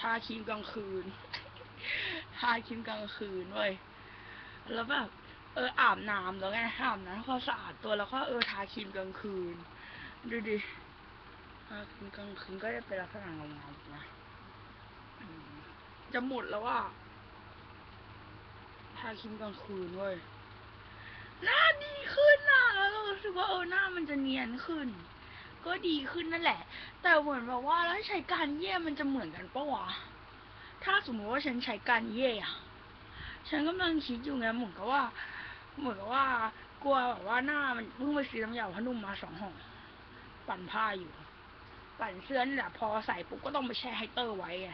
ทาครีมกลางคืน ทาครีมกลางคืนเว้ย แล้วแบบเอออาบน้ำแล้วไงอาบน้ำพอสะอาดตัวแล้วก็เออทาครีมกลางคืน ดูดิทาครีมกลางคืนก็จะเป็นลักษณะเงาๆนะจะหมดแล้วอะทาครีมกลางคืนเว้ยหน้าดีขึ้นอะแล้วรู้สึกว่าเออหน้ามันจะเนียนขึ้น ก็ดีขึ้นนั่นแหละ แต่เหมือนแบบว่าแล้วใช้การเย่มันจะเหมือนกันปะวะ ถ้าสมมติว่าฉันใช้การเย่อะฉันกำลังคิดอยู่ไงเหมือนกับว่า เหมือนกับว่ากลัวแบบว่าหน้ามันเพิ่งไปซื้อน้ำยาพนุ่มมาสองห่อปั่นผ้าอยู่ ปั่นเสื้อนี่แหละพอใส่ปุ๊บก็ต้องไปแช่ไฮเตอร์ไว้ไง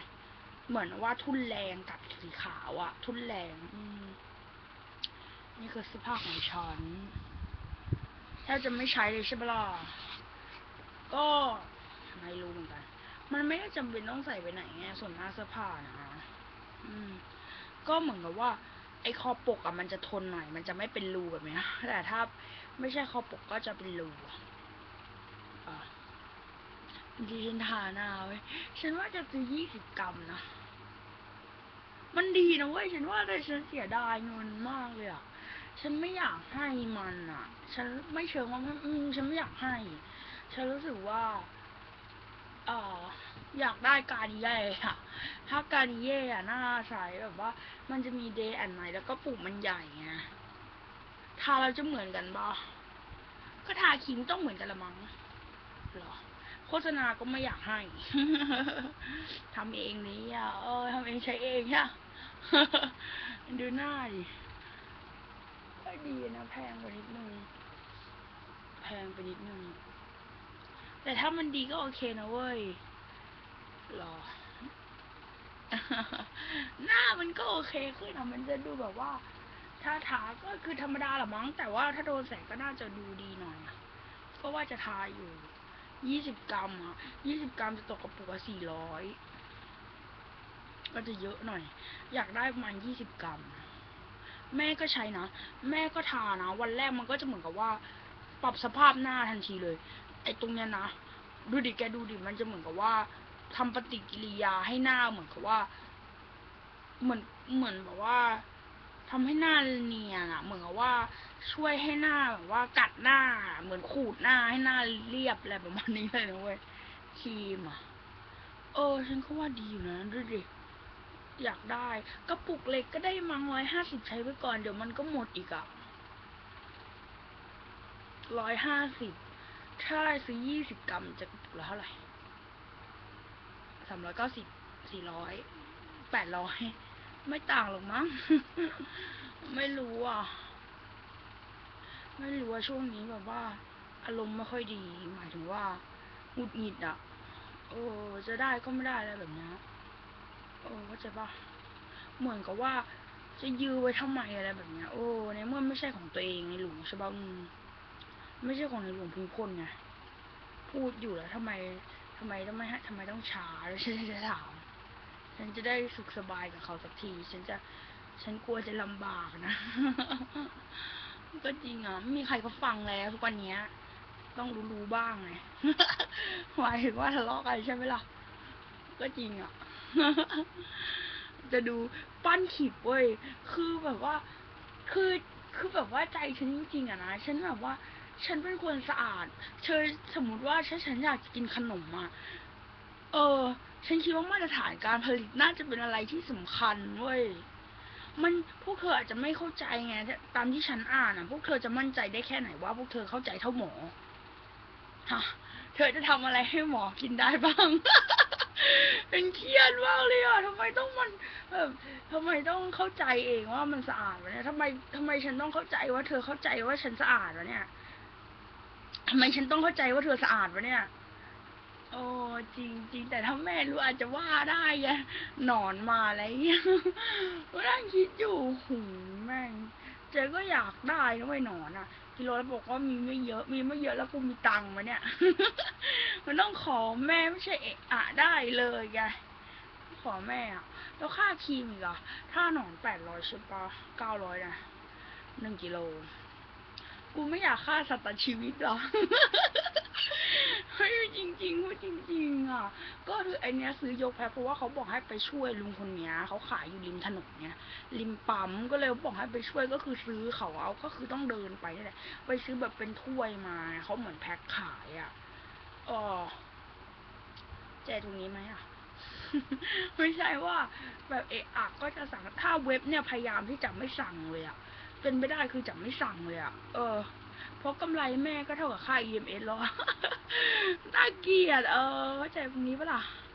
เหมือนว่าทุนแรงกับสีขาวอะทุนแรงอืมนี่คือเสื้อผ้าของฉันแทบจะไม่ใช้เลยใช่ปะล่ะ ก็ไม่รู้เหมือนกัน มันไม่ได้จำเป็นต้องใส่ไปไหนไงส่วนมากเสื้อผ้านะอืม ก็เหมือนกับว่า ไอ้คอปกอะมันจะทนหน่อย มันจะไม่เป็นรูแบบนี้แต่ถ้าไม่ใช่คอปกก็จะเป็นรูอะอะดีฉันทาหน้าเว้ยฉันว่าจะซื้อยี่สิบกรัมนะมันดีนะเว้ยฉันว่าแต่ฉันเสียดายเงินมากเลยอะฉันไม่อยากให้มันอะฉันไม่เชิงว่าม่อืมฉันไม่อยากให้ ฉันรู้สึกว่าเอ่ออยากได้การเย่อะถ้าการเย่อะน่าใช้แบบว่า มันจะมีเดย์แอนไนแล้วก็ปุ่มมันใหญ่ไงทาเราจะเหมือนกันบ่ก็ทาครีมต้องเหมือนกันละมั้งหรอ โฆษณาก็ไม่อยากให้ทำเองนี่อะ เออทำเองใช้เองใช่ดูหน้าดิก็ดีนะแพงไปนิดนึง แพงไปนิดนึง แต่ถ้ามันดีก็โอเคนะเว้ยหรอ หน้ามันก็โอเคขึ้นอะมันจะดูแบบว่าถ้าทาก็คือธรรมดาแหละมั้ง แต่ว่าถ้าโดนแสงก็น่าจะดูดีหน่อยอะก็ว่าจะทาอยู่ยี่สิบกรัมอะยี่สิบกรัมจะตกกระปุกละสี่ร้อยก็จะเยอะหน่อย อยากได้ประมาณยี่สิบกรัม แม่ก็ใช้นะ แม่ก็ทานะ วันแรกมันก็จะเหมือนกับว่า ปรับสภาพหน้าทันทีเลย ไอ้ตรงเนี้ยนะดูดิแกดูดิมันจะเหมือนกับว่าทำปฏิกิริยาให้หน้าเหมือนกับว่า เหมือนเหมือนแบบว่าทำให้หน้าเนียนอะเหมือนกับว่า ช่วยให้หน้าแบบว่ากัดหน้า เหมือนขูดหน้าให้หน้าเรียบอะไรประมาณนี้เลยนะเว้ยครีมอะเออ ฉันก็ว่าดีอยู่นะดูดิอยากได้กระปุกเล็กก็ได้มังร้อยห้าสิบใช้ไปก่อนเดี๋ยวมันก็หมดอีกอะร้อยห้าสิบ ถ้าซื้อยี่สิบกรัมจะกระปุกละเท่าไหร่สามร้อยเก้าสิบสี่ร้อยแปดร้อยไม่ต่างหรอกมั้ง ไม่รู้อะ ไม่รู้ว่าช่วงนี้แบบว่า อารมณ์ไม่ค่อยดี หมายถึงว่าหงุดหงิดอะโอ้จะได้ก็ไม่ได้อะไรแบบนี้โอ้เข้าใจปะเหมือนกับว่าจะยื้อไว้ทำไมอะไรแบบนี้โอ้ในเมื่อไม่ใช่ของตัวเองในหลวงใช่ปะ ไม่ใช่ของในหลวงพึงพลไงพูดอยู่แล้วทำไมทำไมต้องไม่ให้ทำไมต้องช้าแล้วฉันจะถามฉันจะได้สุขสบายกับเขาสักที ฉันจะ ฉันกลัวจะลำบากนะ ก็จริงอะไม่มีใครเขาฟังแล้วทุกวันเนี้ยต้องรู้ๆบ้างไงหมายถึงว่าทะเลาะกันใช่ไหมล่ะ ก็จริงอะ จะดูปั้นขีดเว้ย คือแบบว่า คือ คือแบบว่าใจฉันจริงๆอะนะ ฉันแบบว่า ฉันเป็นคนสะอาด เธอสมมุติว่าถ้าฉันอยากกินขนมอะเออ ฉันคิดว่ามาตรฐานการผลิตน่าจะเป็นอะไรที่สำคัญเว้ย มันพวกเธออาจจะไม่เข้าใจไง ตามที่ฉันอ่านอะพวกเธอจะมั่นใจได้แค่ไหนว่าพวกเธอเข้าใจเท่าหมอ ฮะ เธอจะทำอะไรให้หมอกินได้บ้างเป็นเครียดมากเลยอะทำไมต้องมันแบบทำไมต้องเข้าใจเองว่ามันสะอาดวะเนี่ยทำไมทำไมฉันต้องเข้าใจว่าเธอเข้าใจว่าฉันสะอาดวะเนี่ย ทำไมฉันต้องเข้าใจว่าเธอสะอาดวะเนี่ย โอ้จริงจริงแต่ถ้าแม่รู้อาจจะว่าได้ไงหนอนมาอะไรเงี้ยก็นั่งคิดอยู่หูแม่งเจ๊ก็อยากได้นะไว้หนอนอะกิโลแล้วบอกว่ามีไม่เยอะ มีไม่เยอะแล้วกูมีตังค์มาเนี่ย มันต้องขอแม่ไม่ใช่เอะอะได้เลยไงขอแม่อะ แล้วค่าครีมอีกอะถ้าหนอนแปดร้อยใช่ปะเก้าร้อยนะหนึ่งกิโล กูไม่อยากฆ่าสัตว์ตัดชีวิตหรอเฮ้ยจริงๆพูดจริงๆอะ ก็คือไอเนี้ยซื้อยกแพ็คเพราะว่าเขาบอกให้ไปช่วยลุงคนเนี้ยเขาขายอยู่ริมถนนเนี่ยริมปั๊มก็เลยบอกให้ไปช่วยก็คือซื้อเขาเอาก็คือต้องเดินไปนี่แหละไปซื้อแบบเป็นถ้วยมาเขาเหมือนแพ็คขายอะเออแจตรงนี้ไหมอะไม่ใช่ว่า แบบเอะอะก็จะสั่งถ้าเว็บเนี่ยพยายามที่จะไม่สั่งเลยอะ เป็นไม่ได้คือจะไม่สั่งเลยอะเออ เพราะกำไรแม่ก็เท่ากับค่า EMS แล้วอน่าเกลียด เออเข้าใจตรงนี้ปะล่ะ